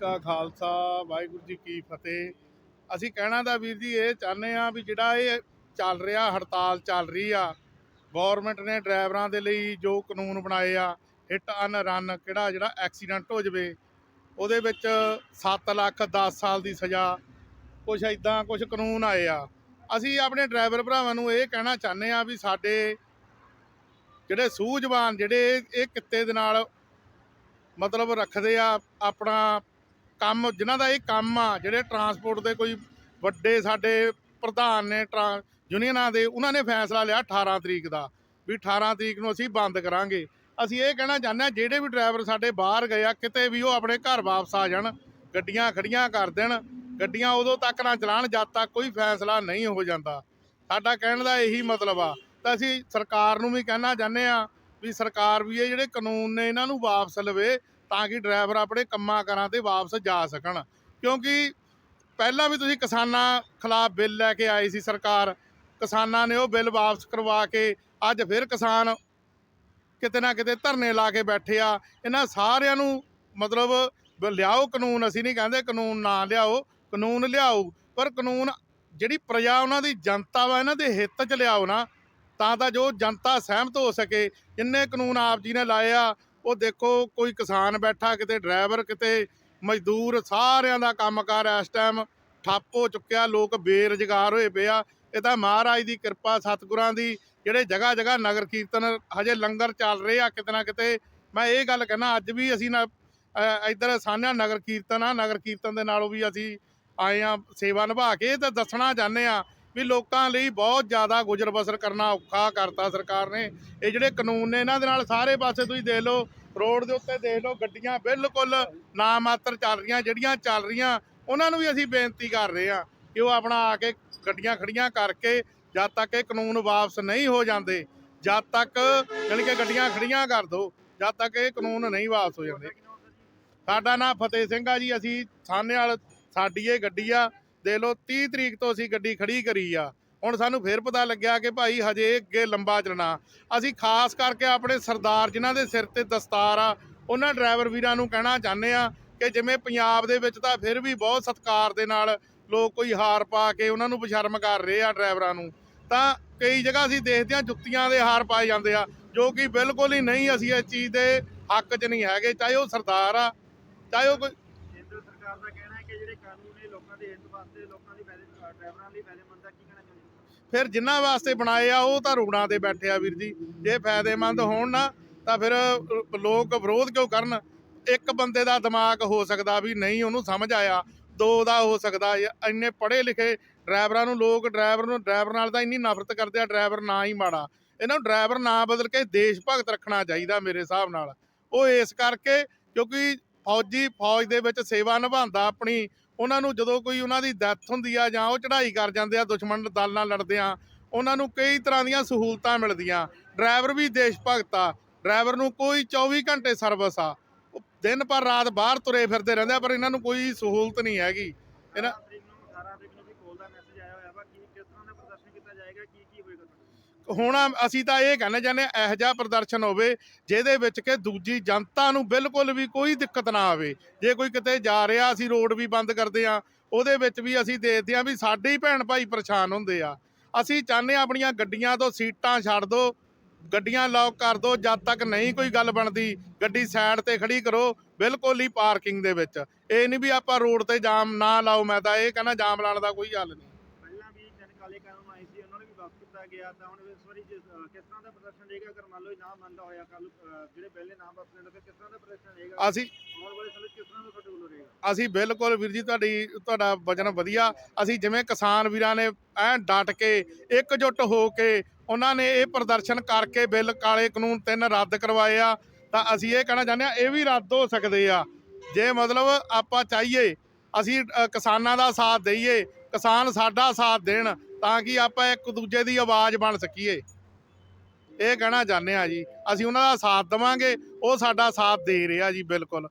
ਕਾ ਖਾਲਸਾ, ਵਾਹਿਗੁਰੂ ਜੀ ਕੀ ਫਤਿਹ। ਅਸੀਂ ਕਹਿਣਾ ਦਾ ਵੀਰ ਜੀ ਇਹ ਚਾਹੁੰਦੇ ਆ ਵੀ ਜਿਹੜਾ ਇਹ ਚੱਲ ਰਿਹਾ, ਹੜਤਾਲ ਚੱਲ ਰਹੀ ਆ ਗਵਰਨਮੈਂਟ ਨੇ ਡਰਾਈਵਰਾਂ ਦੇ ਲਈ ਜੋ ਕਾਨੂੰਨ ਬਣਾਏ ਆ ਹਿੱਟ ਅਨ ਰਨ ਕਿਹੜਾ, ਜਿਹੜਾ ਐਕਸੀਡੈਂਟ ਹੋ ਜਵੇ, ਉਹਦੇ ਵਿੱਚ 7 ਲੱਖ 10 ਸਾਲ ਦੀ ਸਜ਼ਾ ਕੁਝ ਇਦਾਂ ਕੁਝ ਕਾਨੂੰਨ ਆਏ ਆ। ਅਸੀਂ ਆਪਣੇ ਡਰਾਈਵਰ ਭਰਾਵਾਂ ਨੂੰ ਇਹ ਕਹਿਣਾ ਚਾਹੁੰਦੇ ਆ ਵੀ ਸਾਡੇ ਜਿਹੜੇ ਸੂਝਵਾਨ, ਜਿਹੜੇ ਇਹ ਕਿੱਤੇ ਦੇ ਨਾਲ ਮਤਲਬ ਰੱਖਦੇ ਆ ਆਪਣਾ ਕੰਮ, ਜਿਨ੍ਹਾਂ ਦਾ ਇਹ ਕੰਮ ਆ, ਜਿਹੜੇ ਟਰਾਂਸਪੋਰਟ ਦੇ ਕੋਈ ਵੱਡੇ ਸਾਡੇ ਪ੍ਰਧਾਨ ਨੇ, ਟਰਾਂ ਯੂਨੀਅਨਾਂ ਦੇ, ਉਹਨਾਂ ਨੇ ਫੈਸਲਾ ਲਿਆ 18 ਤਰੀਕ ਦਾ, ਵੀ 18 ਤਰੀਕ ਨੂੰ ਅਸੀਂ ਬੰਦ ਕਰਾਂਗੇ। ਅਸੀਂ ਇਹ ਕਹਿਣਾ ਚਾਹੁੰਦੇ ਹਾਂ, ਜਿਹੜੇ ਵੀ ਡਰਾਈਵਰ ਸਾਡੇ ਬਾਹਰ ਗਏ ਆ, ਕਿਤੇ ਵੀ ਉਹ ਆਪਣੇ ਘਰ ਵਾਪਸ ਆ ਜਾਣ, ਗੱਡੀਆਂ ਖੜੀਆਂ ਕਰ ਦੇਣ, ਗੱਡੀਆਂ ਉਦੋਂ ਤੱਕ ਨਾ ਚਲਾਣ, ਜਦ ਤੱਕ ਕੋਈ ਫੈਸਲਾ ਨਹੀਂ ਹੋ ਜਾਂਦਾ। ਸਾਡਾ ਕਹਿਣ ਦਾ ਇਹੀ ਮਤਲਬ ਆ। ਤਾਂ ਅਸੀਂ ਸਰਕਾਰ ਨੂੰ ਵੀ ਕਹਿਣਾ ਚਾਹੁੰਦੇ ਆ ਵੀ ਸਰਕਾਰ ਵੀ ਇਹ ਜਿਹੜੇ ਕਾਨੂੰਨ ਨੇ, ਇਹਨਾਂ ਨੂੰ ਵਾਪਸ ਲਵੇ ਤਾਂ ਕਿ ਡਰਾਈਵਰ ਆਪਣੇ ਕੰਮਾਂ ਕਾਰਾਂ ਤੇ ਵਾਪਸ ਜਾ ਸਕਣ। ਕਿਉਂਕਿ ਪਹਿਲਾਂ ਵੀ ਤੁਸੀਂ ਕਿਸਾਨਾਂ ਖਿਲਾਫ ਬਿੱਲ ਲੈ ਕੇ ਆਈ ਸੀ ਸਰਕਾਰ। ਕਿਸਾਨਾਂ ਨੇ ਉਹ ਬਿੱਲ ਵਾਪਸ ਕਰਵਾ ਕੇ ਅੱਜ ਫਿਰ ਕਿਸਾਨ ਕਿਤੇ ਨਾ ਕਿਤੇ ਧਰਨੇ ਲਾ ਕੇ ਬੈਠੇ ਆ। ਇਹਨਾਂ ਸਾਰਿਆਂ ਨੂੰ ਮਤਲਬ ਲਿਆਓ ਕਾਨੂੰਨ, ਅਸੀਂ ਨਹੀਂ ਕਹਿੰਦੇ ਕਾਨੂੰਨ ਨਾ ਲਿਆਓ, ਕਾਨੂੰਨ ਲਿਆਓ। ਪਰ ਕਾਨੂੰਨ ਜਿਹੜੀ ਪ੍ਰਜਾ ਉਹਨਾਂ ਦੀ ਜਨਤਾ ਵਾ, ਇਹਨਾਂ ਦੇ ਹਿੱਤ 'ਚ ਲਿਆਓ ਨਾ, ਤਾਂ ਤਾਂ ਜੋ ਜਨਤਾ ਸਹਿਮਤ ਹੋ ਸਕੇ। ਜਿੰਨੇ ਕਾਨੂੰਨ ਆਪ ਜੀ ਨੇ ਲਾਏ ਆ ਉਹ ਦੇਖੋ ਕੋਈ ਕਿਸਾਨ ਬੈਠਾ, ਕਿਤੇ ਡਰਾਈਵਰ, ਕਿਤੇ ਮਜ਼ਦੂਰ, ਸਾਰਿਆਂ ਦਾ ਕੰਮਕਾਰ ਇਸ ਟਾਈਮ ਠੱਪ ਹੋ ਚੁੱਕਿਆ, ਲੋਕ ਬੇਰੁਜ਼ਗਾਰ ਹੋਏ ਪਏ ਆ। ਇਹ ਤਾਂ ਮਹਾਰਾਜ ਦੀ ਕਿਰਪਾ, ਸਤਿਗੁਰਾਂ ਦੀ, ਜਿਹੜੇ ਜਗ੍ਹਾ ਜਗ੍ਹਾ ਨਗਰ ਕੀਰਤਨ ਹਜੇ ਲੰਗਰ ਚੱਲ ਰਹੇ ਆ ਕਿਤੇ ਨਾ ਕਿਤੇ। ਮੈਂ ਇਹ ਗੱਲ ਕਹਿਣਾ, ਅੱਜ ਵੀ ਅਸੀਂ ਨਾ ਇੱਧਰ ਸਾਨਿਆ ਨਗਰ ਕੀਰਤਨ ਆ, ਨਗਰ ਕੀਰਤਨ ਦੇ ਨਾਲੋਂ ਵੀ ਅਸੀਂ ਆਏ ਆ ਸੇਵਾ ਨਿਭਾ ਕੇ ਤੇ ਦੱਸਣਾ ਚਾਹੁੰਦੇ ਆ ਵੀ ਲੋਕਾਂ ਲਈ ਬਹੁਤ ਜ਼ਿਆਦਾ ਗੁਜ਼ਰ ਬਸਰ ਕਰਨਾ ਔਖਾ ਕਰਤਾ ਸਰਕਾਰ ਨੇ। ਇਹ ਜਿਹੜੇ ਕਾਨੂੰਨ ਨੇ, ਇਹਨਾਂ ਦੇ ਨਾਲ ਸਾਰੇ ਪਾਸੇ ਤੁਸੀਂ ਦੇਖ ਲਓ, ਰੋਡ ਦੇ ਉੱਤੇ ਦੇਖ ਲਓ, ਗੱਡੀਆਂ ਬਿਲਕੁਲ ਨਾ ਮਾਤਰ ਚੱਲ ਰਹੀਆਂ, ਜਿਹੜੀਆਂ ਚੱਲ ਰਹੀਆਂ, ਉਹਨਾਂ ਨੂੰ ਵੀ ਅਸੀਂ ਬੇਨਤੀ ਕਰ ਰਹੇ ਹਾਂ ਕਿ ਉਹ ਆਪਣਾ ਆ ਕੇ ਗੱਡੀਆਂ ਖੜੀਆਂ ਕਰਕੇ ਜਦ ਤੱਕ ਇਹ ਕਾਨੂੰਨ ਵਾਪਸ ਨਹੀਂ ਹੋ ਜਾਂਦੇ, ਜਦ ਤੱਕ ਜਾਣੀ ਕਿ ਗੱਡੀਆਂ ਖੜੀਆਂ ਕਰ ਦਿਓ ਜਦ ਤੱਕ ਇਹ ਕਾਨੂੰਨ ਨਹੀਂ ਵਾਪਸ ਹੋ ਜਾਂਦੇ। ਸਾਡਾ ਨਾਮ ਫਤਿਹ ਸਿੰਘ ਆ ਜੀ, ਅਸੀਂ ਸਾਹਨੇ ਵਾਲ ਸਾਡੀ ਇਹ ਗੱਡੀ ਆ ਦੇਖ ਲਓ 30 ਤਰੀਕ ਤੋਂ ਅਸੀਂ ਗੱਡੀ ਖੜੀ ਕਰੀ ਆ। ਹੁਣ ਸਾਨੂੰ ਫੇਰ ਪਤਾ ਲੱਗਿਆ ਕਿ ਭਾਈ ਹਜੇ ਅੱਗੇ ਲੰਬਾ ਚੱਲਣਾ। ਅਸੀਂ ਖਾਸ ਕਰਕੇ ਆਪਣੇ ਸਰਦਾਰ ਜਿਨ੍ਹਾਂ ਦੇ ਸਿਰ ਤੇ ਦਸਤਾਰ ਆ, ਉਹਨਾਂ ਡਰਾਈਵਰ ਵੀਰਾਂ ਨੂੰ ਕਹਿਣਾ ਚਾਹੁੰਦੇ ਆ ਕਿ ਜਿਵੇਂ ਪੰਜਾਬ ਦੇ ਵਿੱਚ ਤਾਂ ਫਿਰ ਵੀ ਬਹੁਤ ਸਤਿਕਾਰ ਦੇ ਨਾਲ ਲੋਕ ਕੋਈ ਹਾਰ ਪਾ ਕੇ ਉਹਨਾਂ ਨੂੰ ਬਸ਼ਰਮ ਕਰ ਰਹੇ ਆ ਡਰਾਈਵਰਾਂ ਨੂੰ। ਤਾਂ ਕਈ ਜਗ੍ਹਾ ਅਸੀਂ ਦੇਖਦੇ ਆ ਜੁੱਤੀਆਂ ਦੇ ਹਾਰ ਪਾਏ ਜਾਂਦੇ ਆ, ਜੋ ਕਿ ਬਿਲਕੁਲ ਹੀ ਨਹੀਂ ਅਸੀਂ ਇਸ ਚੀਜ਼ ਦੇ ਹੱਕ 'ਚ ਨਹੀਂ ਹੈਗੇ, ਚਾਹੇ ਉਹ ਸਰਦਾਰ ਆ, ਚਾਹੇ ਉਹ ਕੋਈ ਕੇਂਦਰ ਸਰਕਾਰ ਦਾ ਕਾਨੂੰਨ ਵਾਸਤੇ ਲੋਕਾਂ ਦੀ ਫਾਇਦੇ ਡਰਾਈਵਰਾਂ ਲਈ ਫਾਇਦੇਮੰਦ ਆ ਕੀ ਕਹਿਣਾ ਚਾਹੁੰਦੇ ਫਿਰ ਜਿਨ੍ਹਾਂ ਵਾਸਤੇ ਬਣਾਏ ਆ, ਉਹ ਤਾਂ ਰੋਡਾਂ ਤੇ ਬੈਠੇ ਆ ਵੀਰ ਜੀ। ਜੇ ਫਾਇਦੇਮੰਦ ਹੋਣ ਨਾ, ਤਾਂ ਫਿਰ ਲੋਕ ਵਿਰੋਧ ਕਿਉਂ ਕਰਨ? ਇੱਕ ਬੰਦੇ ਦਾ ਦਿਮਾਗ ਹੋ ਸਕਦਾ ਵੀ ਨਹੀਂ, ਉਹਨੂੰ ਸਮਝ ਆਇਆ। ਦੋ ਦਾ ਹੋ ਸਕਦਾ, ਇੰਨੇ ਪੜ੍ਹੇ ਲਿਖੇ ਡਰਾਈਵਰਾਂ ਨੂੰ ਲੋਕ ਡਰਾਈਵਰ ਨੂੰ, ਡਰਾਈਵਰ ਨਾਲ ਤਾਂ ਇੰਨੀ ਨਫ਼ਰਤ ਕਰਦੇ ਆ, ਡਰਾਈਵਰ ਨਾ ਹੀ ਮਾੜਾ। ਇਹਨਾਂ ਨੂੰ ਡਰਾਈਵਰ ਨਾ ਬਦਲ ਕੇ ਦੇਸ਼ ਭਗਤ ਰੱਖਣਾ ਚਾਹੀਦਾ ਮੇਰੇ ਹਿਸਾਬ ਨਾਲ। ਉਹ ਇਸ ਕਰਕੇ, ਕਿਉਂਕਿ ਫੌਜੀ ਫੌਜ ਦੇ ਵਿੱਚ ਸੇਵਾ ਨਿਭਾਉਂਦਾ ਆਪਣੀ, ਉਹਨਾਂ ਨੂੰ ਜਦੋਂ ਕੋਈ ਉਹਨਾਂ ਦੀ ਡੈਥ ਹੁੰਦੀ ਆ ਜਾਂ ਉਹ ਚੜ੍ਹਾਈ ਕਰ ਜਾਂਦੇ ਆ, ਦੁਸ਼ਮਣ ਦਲ ਨਾਲ ਲੜਦੇ ਆ, ਉਹਨਾਂ ਨੂੰ ਕਈ ਤਰ੍ਹਾਂ ਦੀਆਂ ਸਹੂਲਤਾਂ ਮਿਲਦੀਆਂ। ਡਰਾਈਵਰ ਵੀ ਦੇਸ਼ ਭਗਤ ਆ, ਡਰਾਈਵਰ ਨੂੰ ਕੋਈ 24 ਘੰਟੇ ਸਰਵਿਸ ਆ। ਉਹ ਦਿਨ ਪਰ ਰਾਤ ਬਾਹਰ ਤੁਰੇ ਫਿਰਦੇ ਰਹਿੰਦੇ ਆ, ਪਰ ਇਹਨਾਂ ਨੂੰ ਕੋਈ ਸਹੂਲਤ ਨਹੀਂ ਹੈਗੀ। ਇਹਨਾਂ 18 ਤਰੀਕ ਨੂੰ 18 ਤਰੀਕ ਨੂੰ ਵੀ ਕੋਲ ਦਾ ਮੈਸੇਜ ਆਇਆ ਹੋਇਆ ਵਾ, ਕੀ ਕਿਸ ਤਰ੍ਹਾਂ ਦਾ ਪ੍ਰਦਰਸ਼ਨ ਕੀਤਾ ਜਾਏਗਾ, ਕੀ ਕੀ ਹੋਏਗਾ ਹੁਣ ਅਸੀਂ ਤਾਂ ਇਹ ਕਹਿਣਾ ਚਾਹੁੰਦੇ ਹਾਂ, ਇਹੋ ਜਿਹਾ ਪ੍ਰਦਰਸ਼ਨ ਹੋਵੇ, ਜਿਹਦੇ ਵਿੱਚ ਕਿ ਦੂਜੀ ਜਨਤਾ ਨੂੰ ਬਿਲਕੁਲ ਵੀ ਕੋਈ ਦਿੱਕਤ ਨਾ ਆਵੇ। ਜੇ ਕੋਈ ਕਿਤੇ ਜਾ ਰਿਹਾ, ਅਸੀਂ ਰੋਡ ਵੀ ਬੰਦ ਕਰਦੇ ਆ ਉਹਦੇ ਵਿੱਚ ਵੀ ਅਸੀਂ ਦੇਖਦੇ ਆ ਵੀ ਸਾਡੇ ਹੀ ਭੈਣ ਭਾਈ ਪਰੇਸ਼ਾਨ ਹੁੰਦੇ ਆ। ਅਸੀਂ ਚਾਹੁੰਦੇ ਹਾਂ ਆਪਣੀਆਂ ਗੱਡੀਆਂ ਤੋਂ ਸੀਟਾਂ ਛੱਡ ਦਿਓ ਗੱਡੀਆਂ ਲੌਕ ਕਰ ਦਿਓ ਜਦ ਤੱਕ ਨਹੀਂ ਕੋਈ ਗੱਲ ਬਣਦੀ ਗੱਡੀ ਸਾਈਡ ਤੇ ਖੜੀ ਕਰੋ ਬਿਲਕੁਲ ਹੀ ਪਾਰਕਿੰਗ ਦੇ ਵਿੱਚ। ਇਹ ਨਹੀਂ ਵੀ ਆਪਾਂ ਰੋਡ ਤੇ ਜਾਮ ਨਾ ਲਾਓ ਮੈਂ ਤਾਂ ਇਹ ਕਹਿੰਦਾ ਜਾਮ ਲਾਉਣ ਦਾ ਕੋਈ ਹੱਲ ਨਹੀਂ। ਪਹਿਲਾਂ ਵੀ ਜਨ ਕਾਲੇ ਕਾਨੂੰਨ ਆਏ ਸੀ ਉਹਨਾਂ ਨੂੰ ਵੀ ਵਾਪਸ ਕੀਤਾ ਗਿਆ ਤਾਂ ਹੁਣ ਇਸ ਵਾਰੀ ਕਿਸ ਤਰ੍ਹਾਂ ਦਾ ਪ੍ਰਦਰਸ਼ਨ ਰਹੇਗਾ ਅਗਰ ਮੰਨ ਲਓ ਨਾ ਮੰਨਦਾ ਹੋਇਆ ਕੱਲ ਜਿਹੜੇ ਪਹਿਲੇ ਨਾਮ ਵਾਪਸ ਲੈਣ ਫਿਰ ਕਿਸ ਤਰ੍ਹਾਂ ਦਾ ਪ੍ਰਦਰਸ਼ਨ ਰਹੇਗਾ? ਅਸੀਂ ਆਉਣ ਵਾਲੇ ਸਮੇਂ ਕਿਸ ਤਰ੍ਹਾਂ ਦਾ ਤੁਹਾਡੇ ਵੱਲੋਂ ਰਹੇਗਾ? ਅਸੀਂ ਬਿਲਕੁਲ ਵੀਰ ਜੀ ਤੁਹਾਡੀ ਤੁਹਾਡਾ ਵਚਨ ਵਧੀਆ। ਅਸੀਂ ਜਿਵੇਂ ਕਿਸਾਨ ਵੀਰਾਂ ਨੇ ਐ ਡਟ ਕੇ ਇਕਜੁੱਟ ਹੋ ਕੇ ਉਹਨਾਂ ਨੇ ਇਹ ਪ੍ਰਦਰਸ਼ਨ ਕਰਕੇ ਬਿੱਲ ਕਾਲੇ ਕਾਨੂੰਨ ਤਿੰਨ ਰੱਦ ਕਰਵਾਏ ਆ। ਤਾਂ ਅਸੀਂ ਇਹ ਕਹਿਣਾ ਚਾਹੁੰਦੇ ਆ ਇਹ ਵੀ ਰੱਦ ਹੋ ਸਕਦੇ ਆ। ਜੇ ਮਤਲਬ ਆਪਾਂ ਚਾਹੀਏ, ਅਸੀਂ ਕਿਸਾਨਾਂ ਦਾ ਸਾਥ ਦਈਏ, ਕਿਸਾਨ ਸਾਡਾ ਸਾਥ ਦੇਣ, ਤਾਂ ਕਿ ਆਪਾਂ ਇੱਕ ਦੂਜੇ ਦੀ ਆਵਾਜ਼ ਬਣ ਸਕੀਏ? ਇਹ ਕਹਿਣਾ ਚਾਹੁੰਦੇ ਆ ਜੀ। ਅਸੀਂ ਉਹਨਾਂ ਦਾ ਸਾਥ ਦੇਵਾਂਗੇ, ਉਹ ਸਾਡਾ ਸਾਥ ਦੇ ਰਿਹਾ ਜੀ, ਬਿਲਕੁਲ।